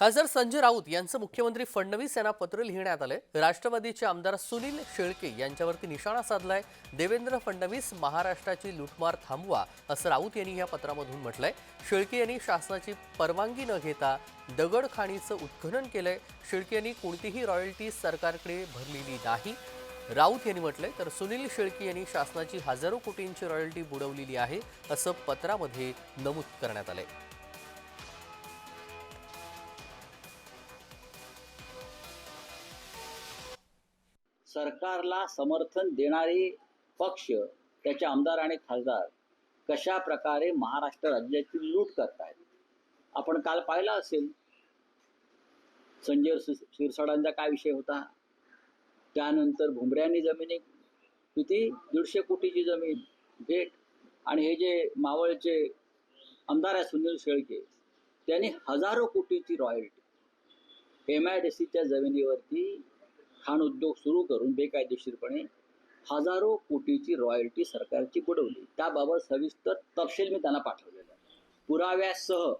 खासदार संजय राऊत यांचं मुख्यमंत्री फडणवीस यांना पत्र लिहिण्यात आलंय. राष्ट्रवादीचे आमदार सुनील शेळके यांच्यावरती निशाणा साधलाय. देवेंद्र फडणवीस महाराष्ट्राची लुटमार थांबवा असं राऊत यांनी या पत्रामधून म्हटलंय. शेळके यांनी शासनाची परवानगी न घेता दगडखाणीचं उत्खनन केलंय. शेळके यांनी कोणतीही रॉयल्टी सरकारकडे भरलेली नाही. राऊत यांनी म्हटलंय तर सुनील शेळके यांनी शासनाची हजारो कोटींची रॉयल्टी बुडवलेली आहे असं पत्रामध्ये नमूद करण्यात आलंय. सरकारला समर्थन देणारे पक्ष त्याचे आमदार आणि खासदार कशा प्रकारे महाराष्ट्र राज्याची लूट करतायत? आपण काल पाहिला असेल संजय शिरसाडांचा काय विषय होता? त्यानंतर भुमऱ्यांनी जमिनी किती? दीडशे कोटीची जमीन भेट आणि हे जे मावळचे आमदार आहे सुनील शेळके त्यांनी हजारो कोटीची रॉयल्टी एम आय डी सीच्या जमिनीवरती खाण उद्योग सुरू करून बेकायदेशीरपणे हजारो कोटीची रॉयल्टी सरकारची बुडवली. त्याबाबत सविस्तर तपशील मी त्यांना पाठवलेला पुराव्यासह